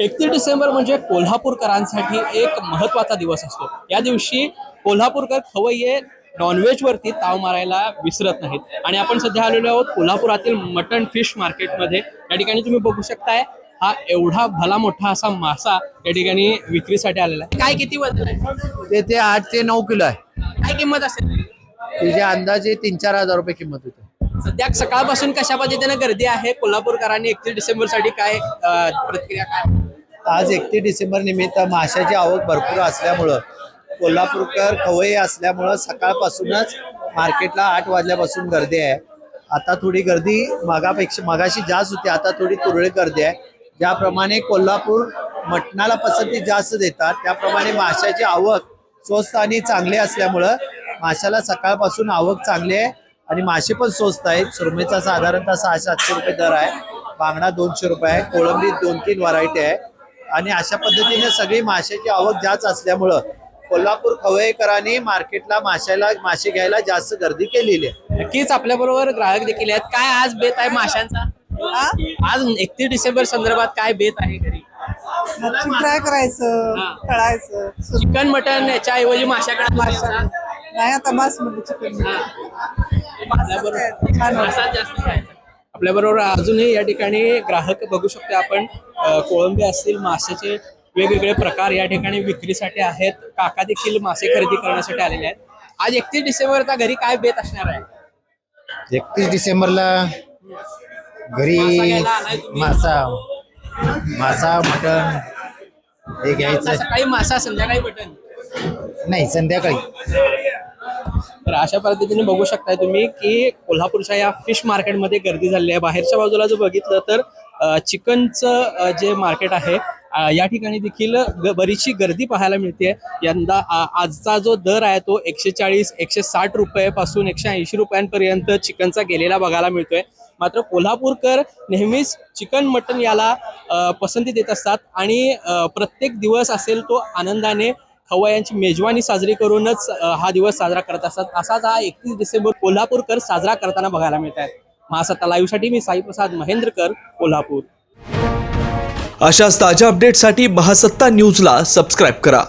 एकतीस डिसेंबर म्हणजे कोल्हापूरकरांसाठी एक महत्त्वाचा दिवस असतो. या दिवशी कोल्हापूरकर खवय्ये नॉनव्हेजवरती ताव मारायला विसरत नाहीत. आणि आपण सध्या आलेलो आहोत कोल्हापुरातील मटन फिश मार्केटमध्ये. या ठिकाणी तुम्ही बघू शकताय हा एवढा भला मोठा असा मासा या ठिकाणी विक्रीसाठी आलेला आहे. काय किती वजन आहे? ते ते आठ ते नऊ किलो आहे. काय किंमत असेल? तिचे अंदाजे तीन चार हजार रुपये किंमत होते. सध्या सकाळपासून कशा पद्धतीने गर्दी आहे? कोल्हापूरकरांनी एकतीस डिसेंबरसाठी काय प्रतिक्रिया काय? आज एकतीस डिसेंबर निमित्त माशाची आवक भरपूर असल्यामुळं कोल्हापूरकर खवय्ये असल्यामुळं सकाळपासूनच मार्केटला आठ वाजल्यापासून गर्दी आहे. आता थोडी गर्दी मगापेक्षा मगाशी जास्त होती आता थोडी तुरळक गर्दी आहे. ज्याप्रमाणे कोल्हापूर मटणाला पसंती जास्त देतात त्याप्रमाणे माशाची आवक स्वस्त आणि चांगली असल्यामुळं माशाला सकाळपासून आवक चांगली आहे. आणि मासे पण स्वस्त आहेत. सुरमईचा साधारणतः सहाशे सातशे रुपये दर आहे. बांगडा दोनशे रुपये आहे. कोळंबी दोन तीन व्हरायटी आहे. आणि अशा पद्धतीने सगळी माशाची आवक जास्त असल्यामुळं कोल्हापूर खवयेकरांनी मार्केटला माशाला मासे घ्यायला जास्त गर्दी केलेली आहे. नक्कीच आपल्या बरोबर ग्राहक देखील आहेत. काय आज बेत आहे माशांचा? आज एकतीस डिसेंबर संदर्भात काय बेत आहे घरी? फ्राय करायचं. तळायचं सु- चिकन मटन याच्या ऐवजी माशाकडे. मासा नाही आता बस म्हणजे चिकन. आपल्या बरोबर अजूनही या ठिकाणी ग्राहक बघू शकतो आपण. कोळंबी असतील माशाचे वेगवेगळे प्रकार या ठिकाणी विक्रीसाठी आहेत. काका देखील मासे खरेदी करण्यासाठी आलेले आहेत. आज एकतीस डिसेंबरचा घरी काय बेत असणार आहे? एकतीस डिसेंबरला घरी मासा? मासा. मासा मटण हे घ्यायचं. सकाळी मासा संध्याकाळी मटन नाही संध्याकाळी. तर अशा पद्धतीने बघू शकताय तुम्ही की कोल्हापूरच्या या फिश मार्केटमध्ये गर्दी झाली आहे. बाहेरच्या बाजूला जर बघितलं तर चिकनचं जे मार्केट आहे या ठिकाणी देखील ग- बरीचशी गर्दी पाहायला मिळते. यंदा आजचा जो दर आहे तो एकशे चाळीस एकशे साठ रुपयापासून एकशे ऐंशी रुपयांपर्यंत चिकनचा गेलेला बघायला मिळतोय. मात्र कोल्हापूरकर नेहमीच चिकन मटन याला पसंती देत असतात आणि प्रत्येक दिवस असेल तो आनंदाने खवय्यांची मेजवानी साजरी करूनच हा दिवस साजरा करत असतात. असाच हा एकतीस डिसेंबर कोल्हापूरकर साजरा करताना बघायला मिळत आहेत महासत्ता लाईव्हसाठी मी साईप्रसाद महेंद्रकर कोल्हापूर. अशाच ताज्या अपडेटसाठी महासत्ता न्यूजला सबस्क्राईब करा.